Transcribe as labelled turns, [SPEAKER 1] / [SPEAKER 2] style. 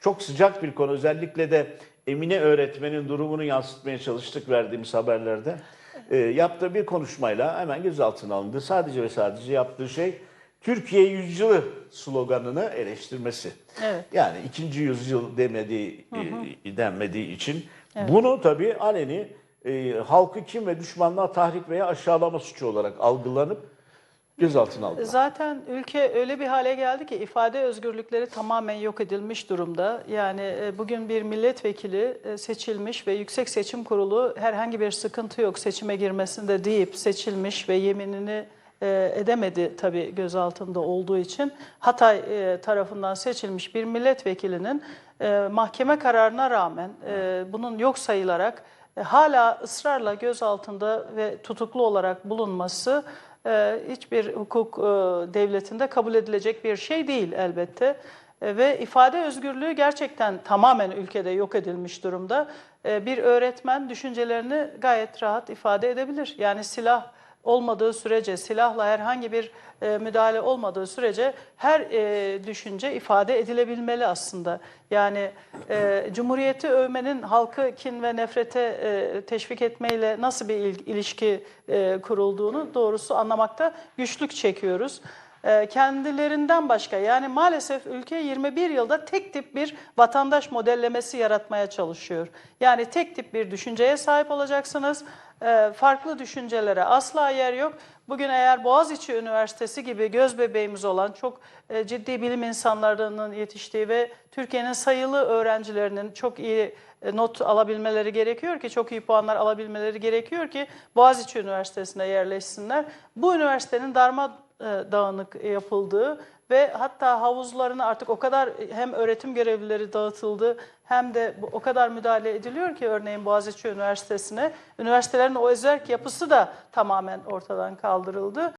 [SPEAKER 1] Çok sıcak bir konu. Özellikle de Emine öğretmenin durumunu yansıtmaya çalıştık verdiğimiz haberlerde. Ee, yaptığı bir konuşmayla hemen gözaltına alındı. Sadece ve sadece yaptığı şey Türkiye yüzyılı sloganını eleştirmesi.
[SPEAKER 2] Evet.
[SPEAKER 1] Yani ikinci yüzyıl demediği, e, denmediği için bunu tabii aleni e, halkı kim ve düşmanlığa tahrik veya aşağılama suçu olarak algılanıp gözaltına aldı.
[SPEAKER 2] Zaten ülke öyle bir hale geldi ki ifade özgürlükleri tamamen yok edilmiş durumda. Yani e, bugün bir milletvekili e, seçilmiş ve Yüksek Seçim Kurulu herhangi bir sıkıntı yok seçime girmesinde deyip seçilmiş ve yeminini edemedi tabii gözaltında olduğu için. Hatay e, tarafından seçilmiş bir milletvekilinin e, mahkeme kararına rağmen e, bunun yok sayılarak e, hala ısrarla gözaltında ve tutuklu olarak bulunması e, hiçbir hukuk e, devletinde kabul edilecek bir şey değil elbette. E, Ve ifade özgürlüğü gerçekten tamamen ülkede yok edilmiş durumda. E, Bir öğretmen düşüncelerini gayet rahat ifade edebilir. Yani silah olmadığı sürece, silahla herhangi bir e, müdahale olmadığı sürece her e, düşünce ifade edilebilmeli aslında. Yani e, Cumhuriyeti övmenin halkı kin ve nefrete teşvik etmeyle nasıl bir il- ilişki kurulduğunu doğrusu anlamakta güçlük çekiyoruz. Kendilerinden başka yani maalesef ülke 21 yılda tek tip bir vatandaş modellemesi yaratmaya çalışıyor. Yani tek tip bir düşünceye sahip olacaksınız. E, farklı düşüncelere asla yer yok. Bugün eğer Boğaziçi Üniversitesi gibi göz bebeğimiz olan çok e, ciddi bilim insanlarının yetiştiği ve Türkiye'nin sayılı öğrencilerinin çok iyi e, not alabilmeleri gerekiyor ki, çok iyi puanlar alabilmeleri gerekiyor ki Boğaziçi Üniversitesi'ne yerleşsinler. Bu üniversitenin darma e, dağınık yapıldığı ve hatta havuzlarına artık o kadar hem öğretim görevlileri dağıtıldı hem de o kadar müdahale ediliyor ki örneğin Boğaziçi Üniversitesi'ne üniversitelerin o özerk yapısı da tamamen ortadan kaldırıldı.